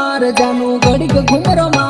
બાર જાનું ઘડીક ઘુમરો માં